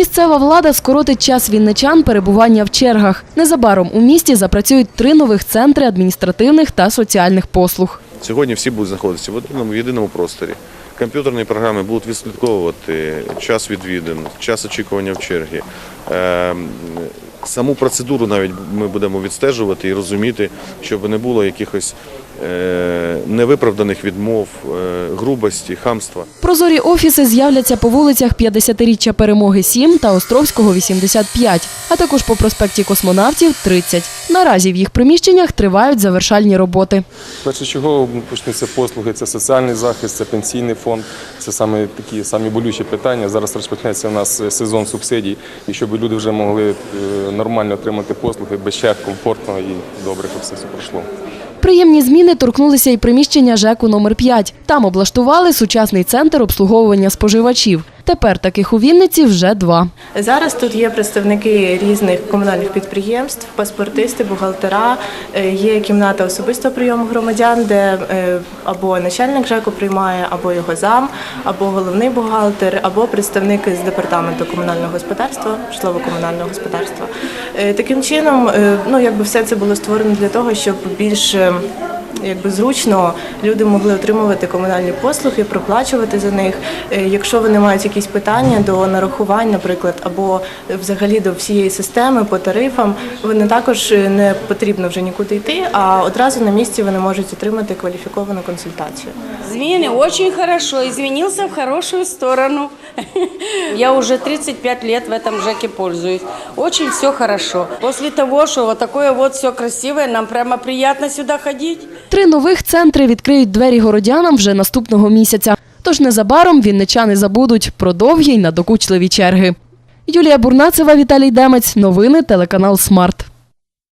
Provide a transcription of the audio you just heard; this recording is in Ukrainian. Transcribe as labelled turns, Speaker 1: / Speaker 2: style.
Speaker 1: Місцева влада скоротить час вінничан перебування в чергах. Незабаром у місті запрацюють три нових центри адміністративних та соціальних послуг.
Speaker 2: Сьогодні всі будуть знаходитися в одному єдиному просторі. Комп'ютерні програми будуть відслідковувати час відвідин, час очікування в чергі. Ем, Саму процедуру навіть ми будемо відстежувати і розуміти, щоб не було якихось невиправданих відмов, е, грубості, хамства.
Speaker 1: Прозорі офіси з'являться по вулицях 50-річчя Перемоги 7 та Островського 85, а також по проспекті Космонавтів 30. Наразі в їх приміщеннях тривають завершальні роботи.
Speaker 3: Першочергово почнуться послуги, це соціальний захист, це пенсійний фонд. Це саме такі самі болючі питання. Зараз розпочнеться у нас сезон субсидій, і щоб люди вже могли е, нормально отримати послуги без черг, комфортно і добре, щоб все це пройшло.
Speaker 1: Приємні зміни торкнулися і приміщення ЖЕКу номер 5 Там облаштували сучасний центр обслуговування споживачів. Тепер таких у Вінниці вже два.
Speaker 4: Зараз тут є представники різних комунальних підприємств, паспортисти, бухгалтера. Е, Є кімната особистого прийому громадян, де е, або начальник ЖЕКу приймає, або його зам, або головний бухгалтер, або представники з департаменту комунального господарства, житлово-комунального господарства. Е, Таким чином, ну якби все це було створено для того, щоб більш е, якби зручно люди могли отримувати комунальні послуги, проплачувати за них. Е, Якщо вони мають якісь питання до нарахувань, наприклад, або взагалі до всієї системи по тарифам, вони також е, не потрібно вже нікуди йти, а одразу на місці вони можуть отримати кваліфіковану консультацію.
Speaker 5: Измены очень хорошо, изменился в хорошую сторону. Я уже 35 лет в этом ЖЭКе пользуюсь. Очень все хорошо. После того, что вот такое вот все красивое, нам прямо приятно сюда ходить.
Speaker 1: Три нових центри відкриють двері городянам вже наступного місяця. Тож незабаром вінничани забудуть про довгі й надокучливі черги. Юлія Бурнацева, Віталій Демець. Новини телеканал Смарт.